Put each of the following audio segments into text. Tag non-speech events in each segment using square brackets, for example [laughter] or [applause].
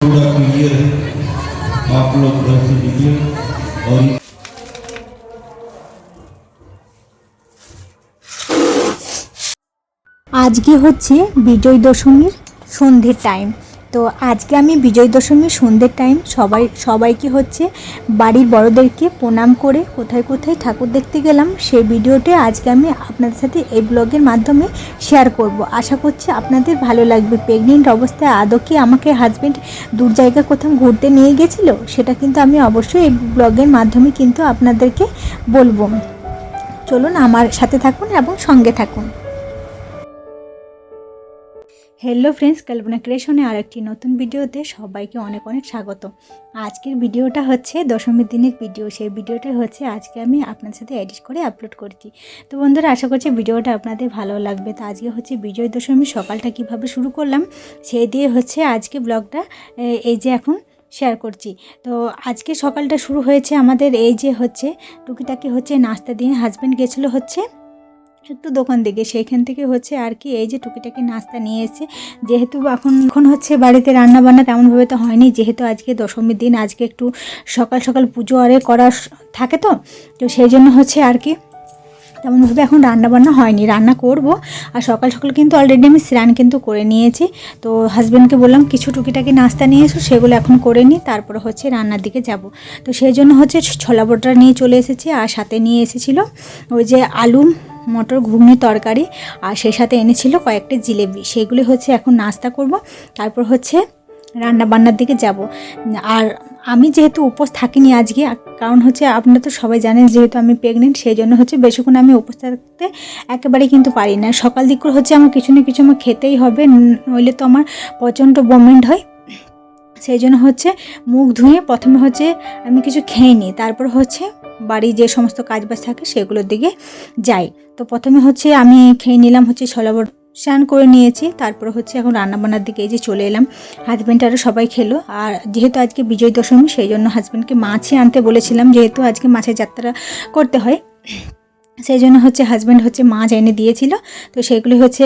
पूरा क्लियर है आप लोग घर से निकले और আজকে হচ্ছে বিজয় দশমীর সন্ধ্যের টাইম তো আজকে আমি বিজয় দশমীর সন্ধ্যের টাইম সবাই, সবাইকে হচ্ছে বাড়ির বড়দেরকে প্রণাম করে কোথায় কোথায় ঠাকুর দেখতে গেলাম, সেই ভিডিওটা আজকে আমি আপনাদের সাথে এই ব্লগের মাধ্যমে শেয়ার করব। আশা করছি আপনাদের ভালো লাগবে। প্রেগনেন্ট অবস্থায় আদৌ কি আমাকে হাজব্যান্ড দূর জায়গা কোথাও ঘুরতে নিয়ে গেছিল? সেটা কিন্তু আমি অবশ্যই এই ব্লগের মাধ্যমে কিন্তু আপনাদেরকে বলব। চলুন আমার সাথে থাকুন এবং সঙ্গে থাকুন। হ্যালো ফ্রেন্ডস কল্পনা ক্রিয়েশনে আর একটি নতুন ভিডিওতে সবাইকে অনেক অনেক স্বাগত। আজকের ভিডিওটা হচ্ছে দশমীর দিনের ভিডিও। সেই ভিডিওটা হচ্ছে আজকে আমি আপনার সাথে এডিট করে আপলোড করছি। তো বন্ধুরা, আশা করছি ভিডিওটা আপনাদের ভালো লাগবে। তো আজকে হচ্ছে বিজয় দশমী সকালটা কীভাবে শুরু করলাম সেই দিয়ে হচ্ছে আজকে ব্লগটা এই যে এখন শেয়ার করছি। তো আজকে সকালটা শুরু হয়েছে আমাদের এই যে হচ্ছে টুকিটাকি হচ্ছে নাস্তা দিয়ে হাজব্যান্ড গেছিল হচ্ছে একটু দোকান থেকে সেইখান থেকে হচ্ছে আর কি এই যে টুকিটাকি নাস্তা নিয়ে এসে যেহেতু এখন এখন হচ্ছে বাড়িতে রান্না বান্না তেমনভাবে তো হয়নি। যেহেতু আজকে দশমীর দিন, আজকে একটু সকাল সকাল পুজো আরে করা থাকে তো? তো সেই জন্য হচ্ছে আর কি তেমনভাবে এখন রান্না বান্না হয়নি। রান্না করব। আর সকাল সকাল কিন্তু অলরেডি আমি স্নান কিন্তু করে নিয়েছি। তো হাজব্যান্ডকে বললাম, কিছু টুকিটাকি নাস্তা নিয়ে এসো, সেগুলো এখন করে নিই তারপরে হচ্ছে রান্নার দিকে যাব। তো সেই জন্য হচ্ছে ছোলা বটরা নিয়ে চলে এসেছি। আর সাথে নিয়ে এসেছিল ওই যে আলু মটর ঘুগনি তরকারি আর সেই সাথে এনেছিল কয়েকটি জিলেবি। সেগুলি হচ্ছে এখন নাস্তা করব। তারপর হচ্ছে রান্না বান্নার দিকে যাব। আর আমি যেহেতু উপোস থাকিনি আজকে, কারণ হচ্ছে আপনারা তো সবাই জানেন যেহেতু আমি প্রেগনেন্ট সেই জন্য হচ্ছে বেশিক্ষণ আমি উপোস থাকতে একেবারেই কিন্তু পারি না। সকাল দিক করে হচ্ছে আমার কিছু না কিছু আমার খেতেই হবে, নইলে তো আমার প্রচণ্ড বমেন্ট হয়। সেই জন্য হচ্ছে মুখ ধুয়ে প্রথমে হচ্ছে আমি কিছু খেয়ে নিই। তারপর হচ্ছে বাড়ির যে সমস্ত কাজবাজ থাকে সেগুলোর দিকে যাই। তো প্রথমে হচ্ছে আমি খেয়ে নিলাম হচ্ছে ছোলা স্নান করে নিয়েছি। তারপর হচ্ছে এখন রান্নাবান্নার দিকে এই যে চলে এলাম। হাজব্যান্ড আরও সবাই খেলো। আর যেহেতু আজকে বিজয় দশমী, সেই জন্য হাজব্যান্ডকে মাছই আনতে বলেছিলাম। যেহেতু আজকে মাছের যাত্রা করতে হয়, সেই জন্য হচ্ছে হাজব্যান্ড হচ্ছে মাছ এনে দিয়েছিল। তো সেগুলি হচ্ছে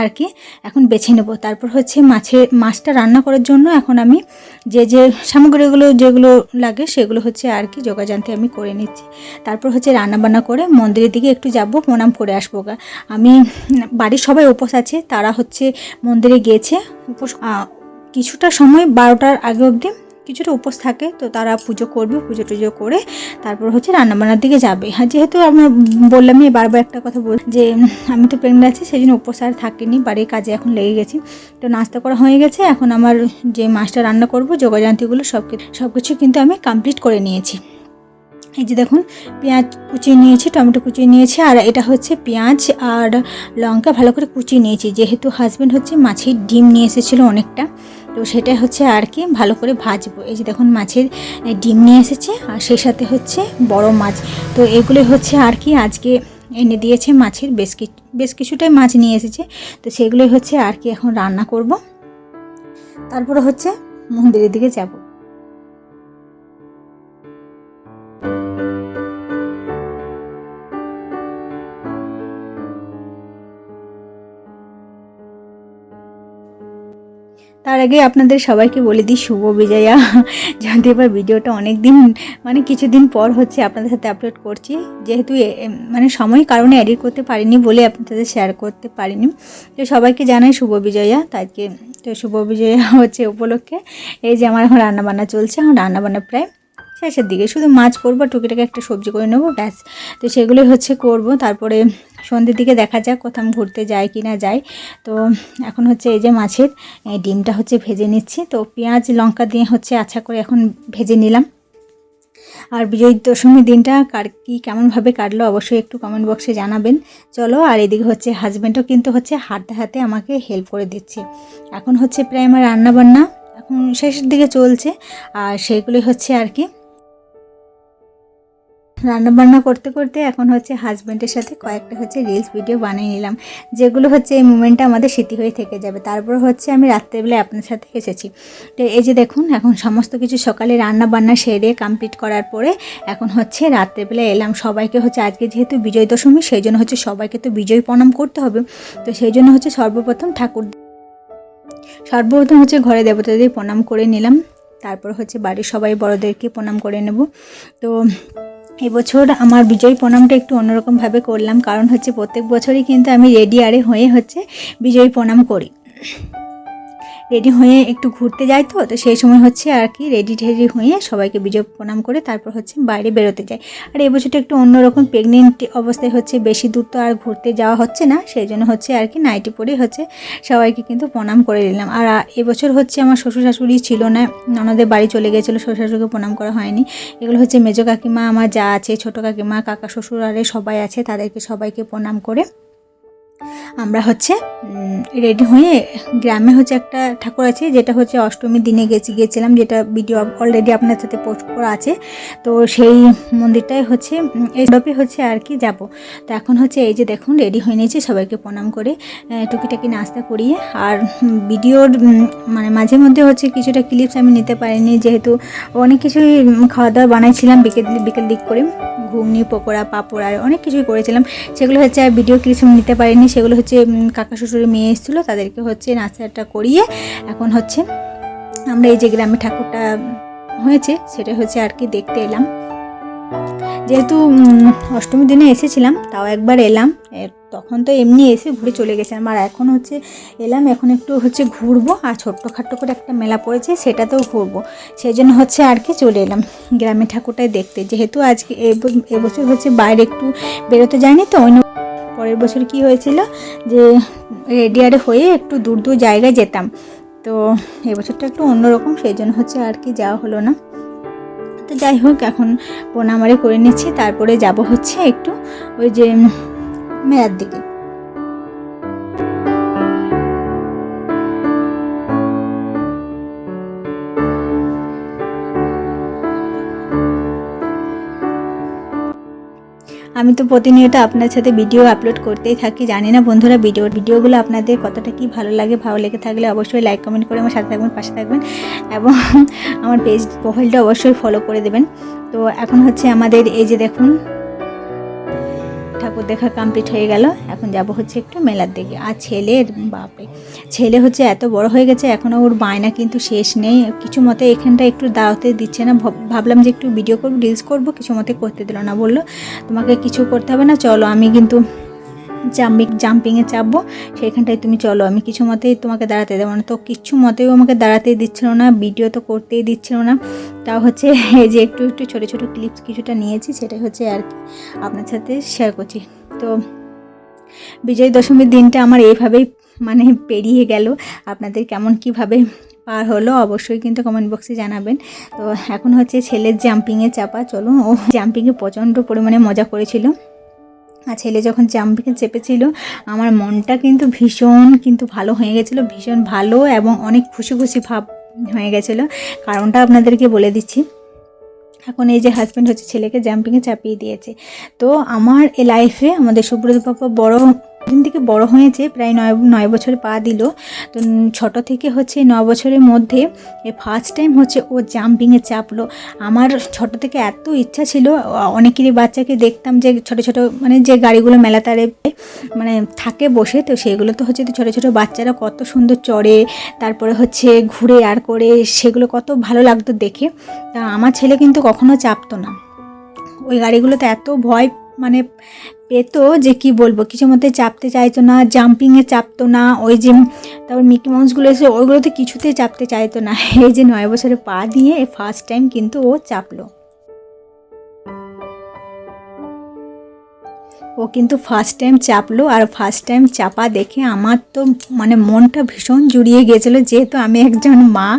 আর কি এখন বেছে নেব। তারপর হচ্ছে মাছে মাছটা রান্না করার জন্য এখন আমি যে যে সামগ্রীগুলো যেগুলো লাগে সেগুলো হচ্ছে আর কি যোগাযান্তি আমি করে নিচ্ছি। তারপর হচ্ছে রান্না বান্না করে মন্দিরের দিকে একটু যাব, প্রণাম করে আসব গা। আমি, বাড়ির সবাই উপোস আছে, তারা হচ্ছে মন্দিরে গিয়েছে। উপোস কিছুটা সময় বারোটার আগে অবধি কিছুটা উপোস থাকে, তো তারা পুজো করবে, পুজো টুজো করে তারপর হচ্ছে রান্নাবান্নার দিকে যাবে। হ্যাঁ যেহেতু আমরা বললামই বারবার একটা কথা বল যে আমি তো প্রেগনেন্ট আছি সেই জন্য উপোস আর থাকিনি, বাড়ির কাজে এখন লেগে গেছি। তো নাস্তা করা হয়ে গেছে, এখন আমার যে মাছটা রান্না করব, যোগাযান্তিগুলো সব সব কিছু কিন্তু আমি কমপ্লিট করে নিয়েছি। এই যে দেখুন, পেঁয়াজ কুচিয়ে নিয়েছি, টমেটো কুচিয়ে নিয়েছি, আর এটা হচ্ছে পেঁয়াজ আর লঙ্কা ভালো করে কুচিয়ে নিয়েছি। যেহেতু হাজব্যান্ড হচ্ছে মাছের ডিম নিয়ে এসেছিল অনেকটা তো সেটা হচ্ছে আর কি, ভালো করে ভাজবো। এই যে দেখুন, মাছের ডিম নিয়ে এসেছে, আর সেই সাথে হচ্ছে বড় মাছ। তো এগুলো হচ্ছে আর কি, আজকে এনে দিয়েছে মাছের বেশ কিছু বেশ কিছুটাই মাছ নিয়ে এসেছে। তো সেগুলোই হচ্ছে আর কি এখন রান্না করব। তারপরে হচ্ছে মন্দিরের দিকে যাব। আগে আপনাদের সবাইকে বলে দিই, শুভ বিজয়া। যদি এবার ভিডিওটা অনেক দিন মানে কিছুদিন পর হচ্ছে আপনাদের সাথে আপলোড করছি, যেহেতু মানে সময় কারণে এডিট করতে পারিনি বলে আপনাদের শেয়ার করতে পারিনি। তো সবাইকে জানাই শুভ বিজয়া তাইকে তো শুভ বিজয়া হচ্ছে উপলক্ষে। এই যে আমার এখন রান্নাবান্না চলছে এখন রান্নাবান্না প্রায় শেষের দিকে। শুধু মাছ করব টুকিটাকে একটা সবজি করে নেব, ব্যাস। তো সেগুলোই হচ্ছে করব। তারপরে সন্ধ্যের দিকে দেখা যাক কোথাও ঘুরতে যায় কি না যায় তো এখন হচ্ছে এই যে মাছের ডিমটা হচ্ছে ভেজে নিচ্ছি। তো পেঁয়াজ, লঙ্কা দিয়ে হচ্ছে আচ্ছা করে এখন ভেজে নিলাম। আর বিজয় দশমীর দিনটা কার কী কেমনভাবে কাটলো অবশ্যই একটু কমেন্ট বক্সে জানাবেন। চলো, আর এদিকে হচ্ছে হাজব্যান্ডও কিন্তু হচ্ছে হাতে হাতে আমাকে হেল্প করে দিচ্ছে। এখন হচ্ছে প্রায় আমার রান্নাবান্না এখন শেষের দিকে চলছে। আর সেগুলি হচ্ছে আর কি রান্নাবান্না করতে করতে এখন হচ্ছে হাজব্যান্ডের সাথে কয়েকটা হচ্ছে রিলস ভিডিও বানিয়ে নিলাম। যেগুলো হচ্ছে এই মুমেন্টটা আমাদের স্মৃতি হয়ে থেকে যাবে। তারপর হচ্ছে আমি রাত্রেবেলায় আপনার সাথে এসেছি। তো এই যে দেখুন, এখন সমস্ত কিছু সকালে রান্না বান্না সেরে কমপ্লিট করার পরে এখন হচ্ছে রাত্রেবেলায় এলাম। সবাইকে হচ্ছে আজকে যেহেতু বিজয় দশমী, সেই জন্য হচ্ছে সবাইকে তো বিজয় প্রণাম করতে হবে। তো সেই জন্য হচ্ছে সর্বপ্রথম ঠাকুর সর্বপ্রথম হচ্ছে ঘরে দেবতাদের প্রণাম করে নিলাম। তারপর হচ্ছে বাড়ির সবাই বড়দেরকে প্রণাম করে নেব। তো এবছর আমার বিজয় প্রণামটা একটু অন্যরকমভাবে করলাম, কারণ হচ্ছে প্রত্যেক বছরই কিন্তু আমি রেডি আরে হয়ে হচ্ছে বিজয় প্রণাম করি। রেডি হয়ে একটু ঘুরতে যাই তো তো সেই সময় হচ্ছে আর কি রেডি টেডি হয়ে সবাইকে বিজয় প্রণাম করে তারপর হচ্ছে বাইরে বেরোতে যাই। আর এই বছরটা একটু অন্যরকম প্রেগনেন্ট অবস্থায় হচ্ছে বেশি দূর তো আর ঘুরতে যাওয়া হচ্ছে না, সেই জন্য হচ্ছে আর কি নাইটি পরে হচ্ছে সবাইকে কিন্তু প্রণাম করে নিলাম। আর এবছর হচ্ছে আমার শ্বশুর শাশুড়ি ছিল না, ননদের বাড়ি চলে গেছিল শ্বশুর শাশুড়িকে প্রণাম করা হয়নি। এগুলো হচ্ছে মেজো কাকিমা, আমার যা আছে, ছোটো কাকিমা, কাকা, শ্বশুর, আরে সবাই আছে, তাদেরকে সবাইকে প্রণাম করে আমরা হচ্ছে রেডি হয়ে গ্রামে হচ্ছে একটা ঠাকুর আছে যেটা হচ্ছে অষ্টমীর দিনে গেছি গিয়েছিলাম যেটা ভিডিও অলরেডি আপনার সাথে পোস্ট করা আছে। তো সেই মন্দিরটাই হচ্ছে উম, এই ডপে হচ্ছে আর কি যাব। তো এখন হচ্ছে এই যে দেখুন রেডি হয়ে নিয়েছি সবাইকে প্রণাম করে টুকিটাকি নাস্তা করিয়ে। আর ভিডিওর মানে মাঝে মধ্যে হচ্ছে কিছুটা ক্লিপস আমি নিতে পারিনি যেহেতু অনেক কিছুই খাওয়া দাওয়া বানাইছিলাম বিকেল বিকেল দিক করে ঘুগনি পকোড়া পাঁপড় আর অনেক কিছুই করেছিলাম। সেগুলো হচ্ছে আর ভিডিও ক্লিপস নিতে পারিনি সেগুলো হচ্ছে কাকা শ্বশুরের মেয়ে এসেছিল, তাদেরকে হচ্ছে নাস্তাটা করিয়ে এখন হচ্ছে আমরা এই যে গ্রামে ঠাকুরটা হয়েছে, সেটা হচ্ছে আর কি দেখতে এলাম। যেহেতু অষ্টমীর দিনে এসেছিলাম, তাও একবার এলাম তখন তো এমনি এসে ঘুরে চলে গেছিলাম আর এখন হচ্ছে এলাম, এখন একটু হচ্ছে ঘুরবো, আর ছোট্টখাট্টো করে একটা মেলা পড়েছে, সেটাতেও ঘুরবো সেই জন্য হচ্ছে আর কি চলে এলাম গ্রামে ঠাকুরটাই দেখতে। যেহেতু আজকে এব- এবছর হচ্ছে বাইরে একটু বেরোতে যায়নি তো অন্য পরের বছর কি হয়েছিল যে রেডিয়ারে হয়ে একটু দূর দূর জায়গায় যেতাম। তো এবছরটা একটু অন্যরকম, সেই জন্য হচ্ছে আর কি যাওয়া হলো না। তো যাই হোক, এখন প্রণামারে করে নিচ্ছি, তারপরে যাব হচ্ছে একটু ওই যে মেয়ার দিকে। আমি তো প্রতিনিয়ত আপনার সাথে ভিডিও আপলোড করতেই থাকি, জানি না বন্ধুরা ভিডিও ভিডিওগুলো আপনাদের কতটা কী ভালো লাগে, ভালো লেগে থাকলে অবশ্যই লাইক কমেন্ট করে আমার সাথে থাকবেন, পাশে থাকবেন এবং [laughs] আমার পেজ প্রোফাইলটা অবশ্যই ফলো করে দেবেন। তো এখন হচ্ছে আমাদের এই যে দেখুন ঠাকুর দেখা কমপ্লিট হয়ে গেল। এখন যাব হচ্ছে একটু মেলার দিকে। আর ছেলের বাপে ছেলে হচ্ছে এত বড় হয়ে গেছে এখনও ওর বায়না কিন্তু শেষ নেই। কিছু মতে এখানটা একটু দাওয়াতে দিচ্ছে না। ভাব- ভাবলাম যে একটু ভিডিও করব রিলস করব, কিছু মতে করতে দিল না বলল। তোমাকে কিছু করতে হবে না, চলো আমি কিন্তু জাম্পিং, জাম্পিংয়ে চাপবো। সেইখানটায় তুমি চলো, আমি কিছু মতেই তোমাকে দাঁড়াতে দেবো না। তো কিছু মতেও আমাকে দাঁড়াতেই দিচ্ছিল না, ভিডিও তো করতেই দিচ্ছিল না। তাও হচ্ছে [laughs] এই যে একটু একটু ছোটো ছোটো ক্লিপস কিছুটা নিয়েছি, সেটাই হচ্ছে আর কি আপনার সাথে শেয়ার করছি। তো বিজয় দশমীর দিনটা আমার এইভাবেই মানে পেরিয়ে গেল। আপনাদের কেমন কীভাবে পার হলো অবশ্যই কিন্তু কমেন্ট বক্সে জানাবেন। তো এখন হচ্ছে ছেলের জাম্পিংয়ে চাপা, চলুন। ও জাম্পিংয়ে প্রচণ্ড পরিমাণে মজা করেছিল। আর ছেলে যখন চাম্পিকে চেপেছিল, আমার মনটা কিন্তু ভীষণ কিন্তু ভালো হয়ে গেছিল, ভীষণ ভালো এবং অনেক খুশি খুশি ভাব হয়ে গেছিল। কারণটা আপনাদেরকে বলে দিচ্ছি। এখন এই যে হাজব্যান্ড হচ্ছে, ছেলেকে জাম্পিংয়ে চাপিয়ে দিয়েছে। তো আমার এ লাইফে আমাদের সুব্রত পাপা বড় দিন থেকে বড় হয়েছে, প্রায় নয় নয় বছরে পা দিল। তো ছোট থেকে হচ্ছে ন বছরের মধ্যে ফার্স্ট টাইম হচ্ছে ও জাম্পিংয়ে চাপলো। আমার ছোট থেকে এত ইচ্ছা ছিল, অনেকেরই বাচ্চাকে দেখতাম যে ছোট ছোট মানে যে গাড়িগুলো মেলাতারে মানে থাকে বসে, তো সেগুলো তো হচ্ছে ছোট ছোট বাচ্চারা কত সুন্দর চড়ে, তারপরে হচ্ছে ঘুরে আর করে, সেগুলো কত ভালো লাগতো দেখে। তা আমার ছেলে কিন্তু কখনো চাপতো না। ওই গাড়িগুলোতে এত ভয় মানে পেতো যে কি বলব কিছু মতে চাপতে চাইতো না জাম্পিংয়ে চাপতো না, ওই যে তারপর মিকি মাউসগুলো এসে ওইগুলোতে কিছুতেই চাপতে চাইতো না। এই যে নয় বছরে পা দিয়ে ফার্স্ট টাইম কিন্তু ও চাপলো। ও কিন্তু ফার্স্ট টাইম চাপলো আর ফার্স্ট টাইম চাপা দেখে আমার তো মানে মনটা ভীষণ জুড়িয়ে গিয়েছিল যেহেতু আমি একজন মা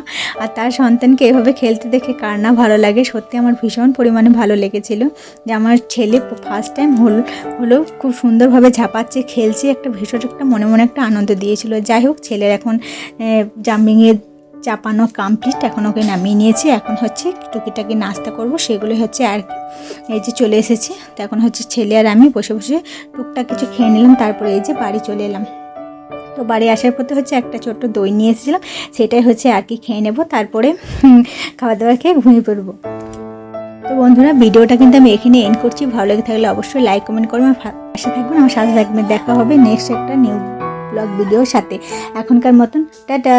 আর তার সন্তানকে এভাবে খেলতে দেখে কার না ভালো লাগে, সত্যি আমার ভীষণ পরিমাণে ভালো লেগেছিল। যে আমার ছেলে ফার্স্ট টাইম হল, হলো খুব সুন্দরভাবে ঝাপাচ্ছে, খেলছে, একটা ভীষণ একটা মনে মনে একটা আনন্দ দিয়েছিল। যাই হোক, ছেলের এখন জাম্পিংয়ে চাপানো কমপ্লিট এখন ওকে নামিয়ে নিয়েছি। এখন হচ্ছে টুকিটাকি নাস্তা করব সেগুলো হচ্ছে আর এই যে চলে এসেছে। তো এখন হচ্ছে ছেলে আর আমি বসে বসে টুকটাক কিছু খেয়ে নিলাম, তারপরে এই যে বাড়ি চলে এলাম। তো বাড়ি আসার পথে হচ্ছে একটা ছোট্ট দই নিয়ে এসেছিলাম, সেটাই হচ্ছে আর কি খেয়ে নেব, তারপরে খাওয়া দাওয়া খেয়ে ঘুমিয়ে পড়ব। তো বন্ধুরা, ভিডিওটা কিন্তু আমি এখানে এন্ড করছি। ভালো লেগে থাকলে অবশ্যই লাইক কমেন্ট করবেন পাশে থাকবেন, আমার সাথে থাকবেন। দেখা হবে নেক্সট একটা নিউ ব্লগ ভিডিওর সাথে। এখনকার মতন, টাটা!